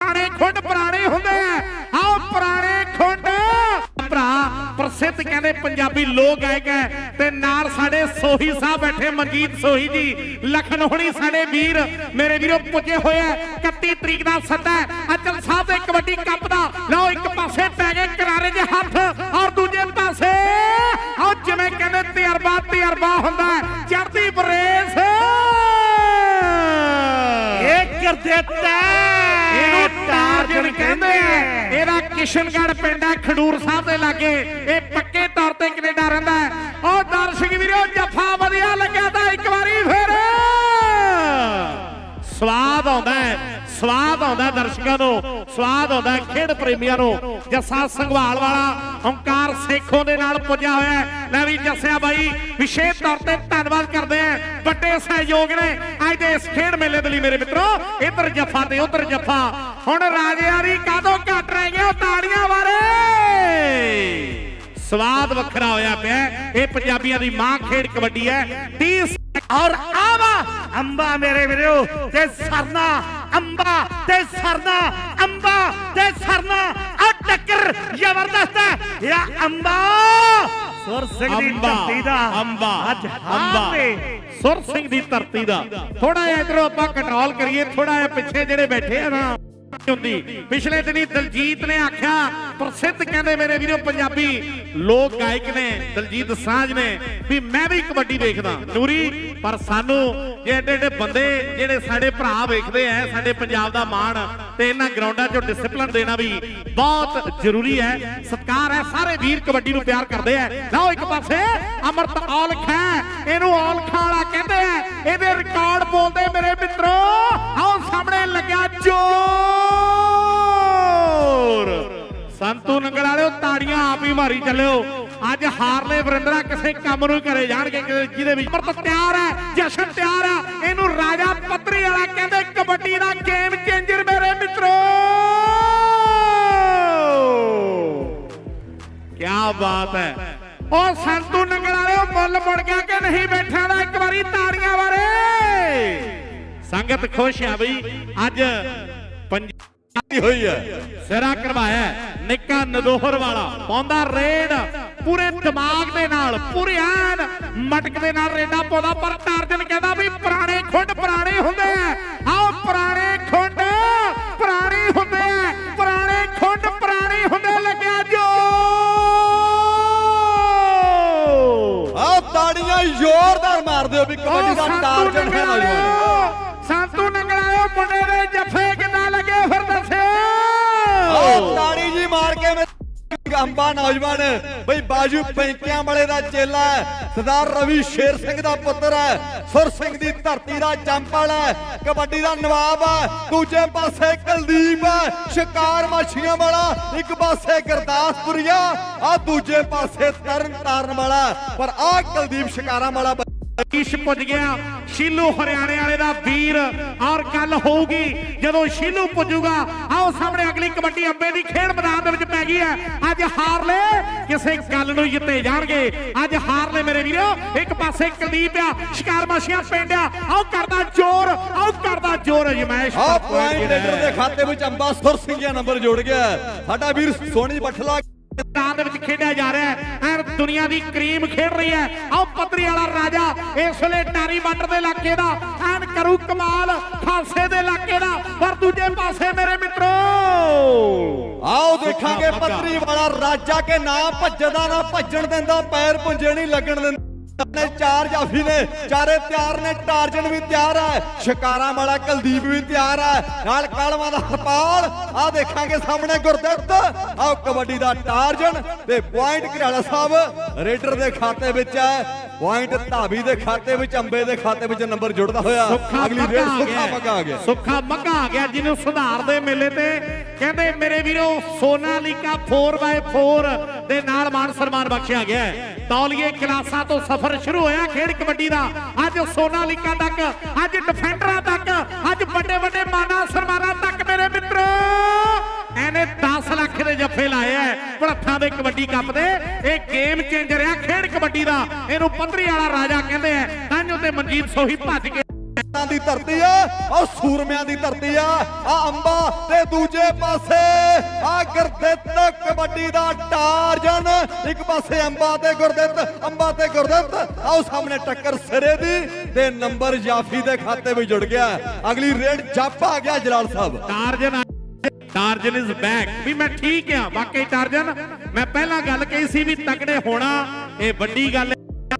ਪੁਰਾਣੇ ਖੁੰਡ ਪੁਰਾਣੇ ਹੁੰਦੇ ਆਓ ਪੁਰਾਣੇ ਖੁੰਡ। ਭਰਾ, ਪ੍ਰਸਿੱਧ ਕਹਿੰਦੇ ਪੰਜਾਬੀ ਲੋਕ ਗਾਇਕ ਹੈ ਤੇ ਨਾਲ ਸਾਡੇ ਸੋਹੀ ਸਾਹਿਬ ਬੈਠੇ, ਮਨਜੀਤ ਸੋਹੀ ਜੀ ਲਖਨ ਸਾਡੇ ਵੀਰ, ਮੇਰੇ ਵੀਰੋ ਪੁੱਜੇ ਹੋਏ ਆ। 31 ਤਰੀਕ ਦਾ ਸੱਦਾ ਅਚਲ ਸਾਹਿਬ ਦੇ ਕਬੱਡੀ ਕੱਪ ਦਾ। ਲਓ ਇੱਕ ਪਾਸੇ ਪੈ ਗਏ ਕਰਾਰੇ ਦੇ ਹੱਥ। ਤਜਰਬਾ ਹੁੰਦਾ ਹੈ, ਚੜ੍ਹਦੀ ਬਰੇਸ ਇਹ ਕਰ ਦਿੱਤਾ ਇਹਨੂੰ ਟਾਰਜਨ ਕਹਿੰਦੇ ਆ। ਇਹਦਾ ਕਿਸ਼ਨਗੜ੍ਹ ਪਿੰਡ ਹੈ ਖਡੂਰ ਸਾਹਿਬ ਦੇ ਲਾਗੇ। ਇਹ ਸਵਾਦ ਆਉਂਦਾ ਦਰਸ਼ਕਾਂ ਨੂੰ, ਸਵਾਦ ਆਉਂਦਾ ਖੇਡ ਪ੍ਰੇਮੀਆਂ ਨੂੰ। ਜੱਸਾ ਸੰਘਵਾਲ ਵਾਲਾ ਓਂਕਾਰ ਸੇਖੋਂ ਦੇ ਨਾਲ ਪੁੱਜਿਆ ਹੋਇਆ ਲੈ ਵੀ ਜੱਸਿਆ ਬਾਈ, ਵਿਸ਼ੇਸ਼ ਤੌਰ ਤੇ ਧੰਨਵਾਦ ਕਰਦੇ ਆ ਵੱਡੇ ਸਹਿਯੋਗ ਨੇ ਅੱਜ ਦੇ ਇਸ ਖੇਡ ਮੇਲੇ ਦੇ ਲਈ ਮੇਰੇ ਮਿੱਤਰੋ, ਇੱਧਰ ਜੱਫਾ ਤੇ ਉੱਧਰ ਜੱਫਾ। ਹੁਣ ਰਾਜਿਆਰੀ ਕਾਦੋਂ ਘਟ ਰਹਿ ਗਏ ਤਾੜੀਆਂ ਬਾਰੇ? ਸਵਾਦ ਵੱਖਰਾ ਹੋਇਆ ਪਿਆ ਇਹ ਪੰਜਾਬੀਆਂ ਦੀ ਮਾਂ ਖੇਡ ਕਬੱਡੀ ਹੈ। 30 ਔਰ ਆਵਾ ਅੰਬਾ ਮੇਰੇ ਵੀਰੋ, ਤੇ ਸਰਨਾ ਅੰਬਾ ਤੇ ਸਰਨਾ ਅੰਬਾ ਤੇ ਸਰਨਾ ਆ ਟੱਕਰ ਜ਼ਬਰਦਸਤ ਹੈ। ਯਾ ਅੰਬਾ! ਸੁਰ ਸਿੰਘ ਦੀ ਧਰਤੀ ਦਾ। ਅੰਬਾ ਅੱਜ ਅੰਬਾ। ਸੁਰ ਸਿੰਘ ਦੀ ਧਰਤੀ ਦਾ। ਥੋੜਾ ਜਿਹਾ ਇਧਰੋਂ ਆਪਾਂ ਕੰਟਰੋਲ ਕਰੀਏ ਥੋੜਾ ਜਿਹਾ ਪਿੱਛੇ ਜਿਹੜੇ ਬੈਠੇ ਆ ਨਾ। ਹੁੰਦੀ। ਪਿਛਲੇ ਦਿਨੀ ਦਲਜੀਤ ਨੇ ਆਖਿਆ, ਪ੍ਰਸਿੱਧ ਕਹਿੰਦੇ ਮੇਰੇ ਵੀਰੋ ਪੰਜਾਬੀ ਲੋਕ ਗਾਇਕ ਨੇ, ਦਲਜੀਤ ਸਾਂਝ ਨੇ, ਵੀ ਮੈਂ ਵੀ ਕਬੱਡੀ ਵੇਖਦਾ। ਨੂਰੀ, ਪਰ ਸਾਨੂੰ ਜੇ ਏਡੇ ਬੰਦੇ ਜਿਹੜੇ ਸਾਡੇ ਭਰਾ ਵੇਖਦੇ ਆ ਸਾਡੇ ਪੰਜਾਬ ਦਾ ਮਾਣ ਤੇ ਇਹਨਾਂ ਗਰਾਊਂਡਾਂ 'ਚੋਂ ਡਿਸਪਲਿਨ ਦੇਣਾ ਵੀ ਬਹੁਤ ਜ਼ਰੂਰੀ ਹੈ ਸਤਿਕਾਰ ਹੈ ਸਾਰੇ ਵੀਰ ਕਬੱਡੀ ਨੂੰ ਪਿਆਰ ਕਰਦੇ ਆ ਲਓ ਇੱਕ ਪਾਸੇ, ਅਮਰਤ ਔਲਖ ਹੈ ਇਹਨੂੰ ਔਲਖਾਂ ਵਾਲਾ ਕਹਿੰਦੇ ਆ ਇਹਦੇ ਰਿਕਾਰਡ ਬੋਲਦੇ ਮੇਰੇ ਤਾੜੀਆਂ ਆਪ ਚੱਲਿਓ। ਅੱਜ ਹਾਰਲੇ ਵਰਿੰਦਰਾ ਕਿਸੇ ਕੰਮ ਨੂੰ ਕਰੇ ਜਾਣਗੇ ਜਿਹਦੇ ਵਿੱਚ ਅਮਰਤ ਤਿਆਰ ਹੈ, ਜਸ਼ਨ ਤਿਆਰ ਹੈ, ਇਹਨੂੰ ਰਾਜਾ ਪੱਤਰੀ ਵਾਲਾ ਕਹਿੰਦੇ ਕਬੱਡੀ ਦਾ ਗੇਮ ਚੇਂਜਰ ਮੇਰੇ ਮਿੱਤਰੋ। ਕੀ ਬਾਤ ਹੈ। ਉਹ ਸੰਤੂ ਨੰਗਲ ਵਾਲਿਓ ਮੁੱਲ ਮੁੜ ਗਿਆ ਕਿ ਨਹੀਂ ਬੈਠਾ ਦਾ ਇੱਕ ਵਾਰੀ ਤਾੜੀਆਂ ਬਾਰੇ। ਸੰਗਤ ਖੁਸ਼ ਆ ਬਈ, ਅੱਜ ਪੰਜਾਬ ਹੋਈ ਹੈ। ਸਿਰਾ ਕਰਵਾਇਆ ਹੈ। ਨਿੱਕਾ ਨਦੋਹਰ ਵਾਲਾ ਪਾਉਂਦਾ ਰੇਡ। ਪੂਰੇ ਦਿਮਾਗ ਦੇ ਨਾਲ ਪੂਰੇ ਐਨ ਮਟਕ ਦੇ ਨਾਲ ਰੇਡਾ ਪਾਉਂਦਾ। ਪਰ ਟਾਰਜਨ ਕਹਿੰਦਾ ਵੀ ਪੁਰਾਣੇ ਖੁੰਡ ਪੁਰਾਣੇ ਹੁੰਦੇ ਆ। ਆਓ ਪੁਰਾਣੇ ਖੁੰਡ ਪੁਰਾਣੇ ਹੁੰਦੇ ਆ। ਪੁਰਾਣੇ ਖੁੰਡ ਪੁਰਾਣੇ ਹੁੰਦੇ ਲੱਗਿਆ ਜੋ। ਆਹ ਤਾੜੀਆਂ ਜ਼ੋਰਦਾਰ ਮਾਰ ਦਿਓ ਵੀ ਕਬੱਡੀ ਦਾ ਟਾਰਗੇਟ ਹੈ ਨੌਜਵਾਨ। ਸੰਤੂ ਨੰਗਲਾਇਓ ਮੁੰਡੇ ਦੇ ਜੱਫੇ ਅੰਬਾ ਨੌਜਵਾਨ। ਬਈ ਬਾਜੂ ਪੈਂਕਿਆਂ ਵਾਲੇ ਦਾ ਚੇਲਾ ਹੈ। ਸਰਦਾਰ ਰਵੀ ਸ਼ੇਰ ਸਿੰਘ ਦਾ ਪੁੱਤਰ ਹੈ। ਸੁਰ ਸਿੰਘ ਦੀ ਧਰਤੀ ਦਾ ਚੰਪਲ ਹੈ। ਕਬੱਡੀ ਦਾ ਨਵਾਬ ਹੈ। ਦੂਜੇ ਪਾਸੇ ਕੁਲਦੀਪ ਹੈ। ਸ਼ਿਕਾਰ ਮਾਛੀਆਂ ਵਾਲਾ। ਇੱਕ ਪਾਸੇ ਗੁਰਦਾਸਪੁਰੀਆ। ਆ ਦੂਜੇ ਪਾਸੇ ਤਰਨ ਤਾਰਨ ਵਾਲਾ। ਪਰ ਆਹ ਕੁਲਦੀਪ ਸ਼ਿਕਾਰਾਂ ਵਾਲਾ ਈਸ਼ ਪੁੱਜ ਗਿਆ। ਸ਼ੀਲੂ ਹਰਿਆਣੇ ਵਾਲੇ ਦਾ ਵੀਰ ਔਰ ਗੱਲ ਹੋਊਗੀ ਜਦੋਂ ਸ਼ੀਲੂ ਪੁੱਜੂਗਾ। ਆਓ ਸਾਹਮਣੇ ਅਗਲੀ ਕਬੱਡੀ ਅੰਬੇ ਦੀ ਖੇਡ ਮੈਦਾਨ ਦੇ ਵਿੱਚ ਪੈ ਗਈ ਹੈ। ਅੱਜ ਹਾਰ ਲੈ ਕਿਸੇ ਗੱਲ ਨੂੰ ਜਿੱਤੇ ਜਾਣਗੇ। ਅੱਜ ਹਾਰ ਲੈ ਮੇਰੇ ਵੀਰੋ ਇੱਕ ਪਾਸੇ ਕੁਲਦੀਪ ਆ ਸ਼ਿਕਾਰ ਮਾਸ਼ੀਆਂ ਪਿੰਡ ਆ। ਆਓ ਕਰਦਾ ਜ਼ੋਰ ਆਓ ਕਰਦਾ ਜ਼ੋਰ ਅਜਮੈਸ਼ ਆ ਪੁਆਇੰਟ ਲੀਡਰ ਦੇ ਖਾਤੇ ਵਿੱਚ ਅੰਬਾ ਸੁਰ ਸਿੰਘ ਦਾ ਨੰਬਰ ਜੁੜ ਗਿਆ। ਸਾਡਾ ਵੀਰ ਸੋਨੀ ਬਠਲਾ ਮੈਦਾਨ ਦੇ ਵਿੱਚ ਖੇਡਿਆ ਜਾ ਰਿਹਾ ਹੈ। ਦੁਨੀਆ ਦੀ ਕਰੀਮ ਖੇਡ ਰਹੀ ਹੈ। ਆਓ ਪੱਤਰੀ ਵਾਲਾ ਰਾਜਾ ਇਸ ਵੇਲੇ ਟਾਰੀ ਬਾਰਡਰ ਦੇ ਇਲਾਕੇ ਦਾ, ਐਨ ਕਰੂ ਕਮਾਲ ਖਾਲਸੇ ਦੇ ਇਲਾਕੇ ਦਾ। ਪਰ ਦੂਜੇ ਪਾਸੇ ਮੇਰੇ ਮਿੱਤਰੋ, ਆਓ ਦੇਖਾਂਗੇ ਪੱਤਰੀ ਵਾਲਾ ਰਾਜਾ ਕੇ ਨਾ ਭੱਜਦਾ, ਨਾ ਭੱਜਣ ਦਿੰਦਾ, ਪੈਰ ਪੁੰਜੇ ਨਹੀਂ ਲੱਗਣ ਦਿੰਦਾ। ਨੇ ਚਾਰ ਜਾਫੀ ਨੇ ਚਾਰੇ ਤਿਆਰ ਨੇ ਟਾਰਜਨ ਵੀ ਤਿਆਰ ਹੈ ਸ਼ਿਕਾਰਾਂ ਵਾਲਾ ਕੁਲਦੀਪ ਵੀ ਤਿਆਰ ਹੈ ਨਾਲ ਕਾਲਵਾ ਦਾ ਹਰਪਾਲ ਆ ਦੇਖਾਂਗੇ ਸਾਹਮਣੇ ਗੁਰਦਿੱਤ ਆਓ ਕਬੱਡੀ ਦਾ ਟਾਰਜਨ ਤੇ ਪੁਆਇੰਟ ਘਰਾਲਾ ਸਾਹਿਬ ਰੇਡਰ ਦੇ ਖਾਤੇ ਵਿੱਚ ਹੈ ਪੁਆਇੰਟ ਧਾਬੀ ਦੇ ਖਾਤੇ ਵਿੱਚ ਅੰਬੇ ਦੇ ਖਾਤੇ ਵਿੱਚ ਨੰਬਰ ਜੁੜਦਾ ਹੋਇਆ ਸੁੱਖਾ ਅਗਲੀ ਰੇਡ ਸੁੱਖਾ ਗਿਆ। ਮੱਗਾ ਆ ਗਿਆ। ਸੁੱਖਾ ਮੱਗਾ ਆ ਗਿਆ ਜਿਹਨੂੰ ਸੁਧਾਰ ਦੇ ਮੇਲੇ ਤੇ ਕਹਿੰਦੇ, ਮੇਰੇ ਵੀਰੋ, ਸੋਨਾਲੀਕਾ 4x4 ਦੇ ਨਾਲ ਮਾਨ ਸਨਮਾਨ ਬਖਸ਼ਿਆ ਗਿਆ ਤੌਲੀਏ ਕਲਾਸਾਂ ਤੋਂ ਸਫ਼ਰ ਸ਼ੁਰੂ ਹੋਇਆ ਖੇਡ ਕਬੱਡੀ ਦਾ। ਅੱਜ ਸੋਨਾਲੀਕਾ ਤੱਕ, ਅੱਜ ਡਿਫੈਂਡਰਾਂ ਤੱਕ, ਅੱਜ ਵੱਡੇ ਵੱਡੇ ਮਾਨਾ ਸਨਮਾਨਾਂ ਤੱਕ, ਮੇਰੇ ਮਿੱਤਰੋ। ਇਹਨੇ 10 ਲੱਖ ਦੇ ਜੱਫੇ ਲਾਏ ਐ ਭੜੱਥਾਂ ਦੇ ਕਬੱਡੀ ਕੱਪ ਦੇ। ਇਹ ਗੇਮ ਚੇਂਜਰ ਆ ਖੇਡ ਕਬੱਡੀ ਦਾ। ਇਹਨੂੰ ਪੰਧਰੀ ਵਾਲਾ ਰਾਜਾ ਕਹਿੰਦੇ ਐ। ਤਾਂਜੋ ਤੇ ਮਨਜੀਤ ਸੋਹੀ ਭੱਜ ਕੇ ਜੱਟਾਂ ਦੀ ਧਰਤੀ ਆ ਔਰ ਸੂਰਮਿਆਂ ਦੀ ਧਰਤੀ ਆ ਆ ਅੰਬਾ ਤੇ ਦੂਜੇ ਪਾਸੇ ਆ ਗੁਰਦਿੱਤ ਕਬੱਡੀ ਦਾ ਟਾਰਜਨ। ਇੱਕ ਪਾਸੇ ਅੰਬਾ ਤੇ ਗੁਰਦਿੱਤ, ਅੰਬਾ ਤੇ ਗੁਰਦਿੱਤ ਆਓ ਸਾਹਮਣੇ ਟੱਕਰ ਸਿਰੇ ਦੀ, ਤੇ ਨੰਬਰ ਜਾਫੀ ਦੇ ਖਾਤੇ ਵਿੱਚ ਜੁੜ ਗਿਆ। ਅਗਲੀ ਰੇਡ ਜੱਪ ਆ ਗਿਆ ਜਲਾਲ ਸਾਹਿਬ। ਟਾਰਜਨ ਟਾਰਜਨ ਇਜ਼ ਬੈਕ ਵੀ ਮੈਂ ਠੀਕ ਆ, ਵਾਕਈ ਟਾਰਜਨ, ਮੈਂ ਪਹਿਲਾਂ ਗੱਲ ਕਹੀ ਸੀ ਵੀ ਤਕੜੇ ਹੋਣਾ, ਇਹ ਵੱਡੀ ਗੱਲ